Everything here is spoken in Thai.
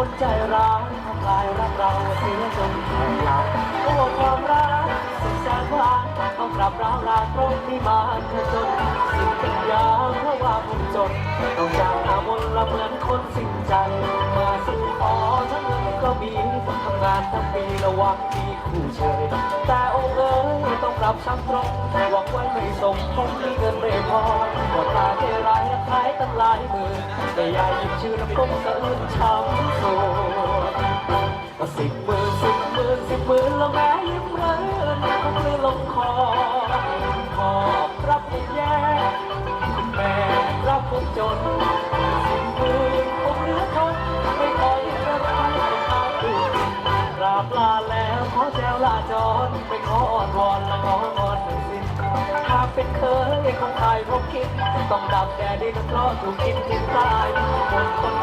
คนใจร้ายทำลายรักเราเสียจนแตกลายตัวความรักสุดแสนหวานต้องกลับร้าวรานตรงที่มาเธอจนสิ้นปัญญาเพราะว่าผมจนต้องจากหามนละเหมือนคนสิ้นใจ มาสู่ขอทั้งเงินก็มีทำงานทั้งปีระหวังมีคู่เชยแต่โอ้เอ๋ยต้องรับช้ำตรงหวังไว้ไม่ส่งคงมีเงินไม่ ตั้งหลายหมื่นแต่อยาหยิบชื่อน้ำก้มสะอื้นช้ำโศกก็สิบหมื่นสิบหมื่นสิบหมื่นแล้วแม้ยิ้มเรินคงไม่ลงคอขอบรับผมแย่แม่รับผมจนสิ่งมือผมเหลือทนไม่คอยเรื่องใครต้องอาดูกราบลาแล้วขอแจวลาจรไปขอ ต้องดับแดดดินเพราะถูกกินกินตายคนคน